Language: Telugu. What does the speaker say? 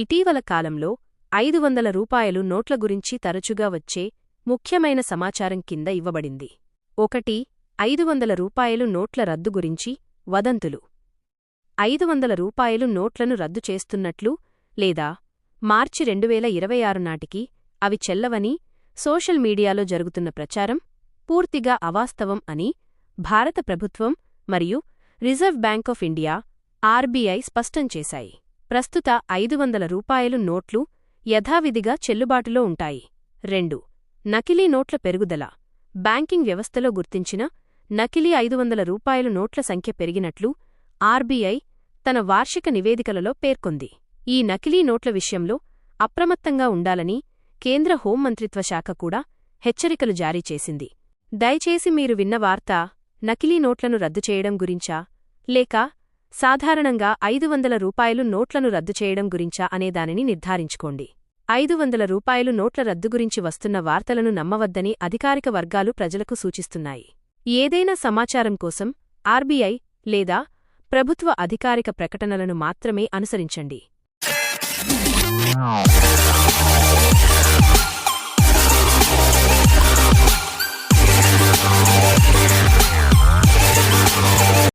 ఇటీవల కాలంలో ఐదు వందల రూపాయలు నోట్ల గురించి తరచుగా వచ్చే ముఖ్యమైన సమాచారం కింద ఇవ్వబడింది. ఒకటి ఐదు వందల రూపాయలు నోట్ల రద్దు గురించి వదంతులు. ఐదు వందల రూపాయలు నోట్లను రద్దు చేస్తున్నట్లు లేదా మార్చి రెండువేల ఇరవై ఆరు నాటికి అవి చెల్లవని సోషల్ మీడియాలో జరుగుతున్న ప్రచారం పూర్తిగా అవాస్తవం అని భారత ప్రభుత్వం మరియు Reserve Bank of India RBI స్పష్టం చేశాయి. ప్రస్తుత ఐదు వందల రూపాయలు నోట్లు యథావిధిగా చెల్లుబాటులో ఉంటాయి. రెండు. నకిలీ నోట్ల పెరుగుదల. బ్యాంకింగ్ వ్యవస్థలో గుర్తించిన నకిలీ ఐదు వందల రూపాయలు నోట్ల సంఖ్య పెరిగినట్లు ఆర్బీఐ తన వార్షిక నివేదికలలో పేర్కొంది. ఈ నకిలీ నోట్ల విషయంలో అప్రమత్తంగా ఉండాలని కేంద్ర హోంమంత్రిత్వ శాఖ కూడా హెచ్చరికలు జారీ చేసింది. దయచేసి మీరు విన్న వార్త నకిలీ నోట్లను రద్దు చేయడం గురించా లేక సాధారణంగా ఐదు వందల రూపాయలు నోట్లను రద్దు చేయడం గురించా అనేదానిని నిర్ధారించుకోండి. ఐదు వందల రూపాయలు నోట్ల రద్దు గురించి వస్తున్న వార్తలను నమ్మవద్దని అధికారిక వర్గాలు ప్రజలకు సూచిస్తున్నాయి. ఏదైనా సమాచారం కోసం ఆర్బీఐ లేదా ప్రభుత్వ అధికారిక ప్రకటనలను మాత్రమే అనుసరించండి.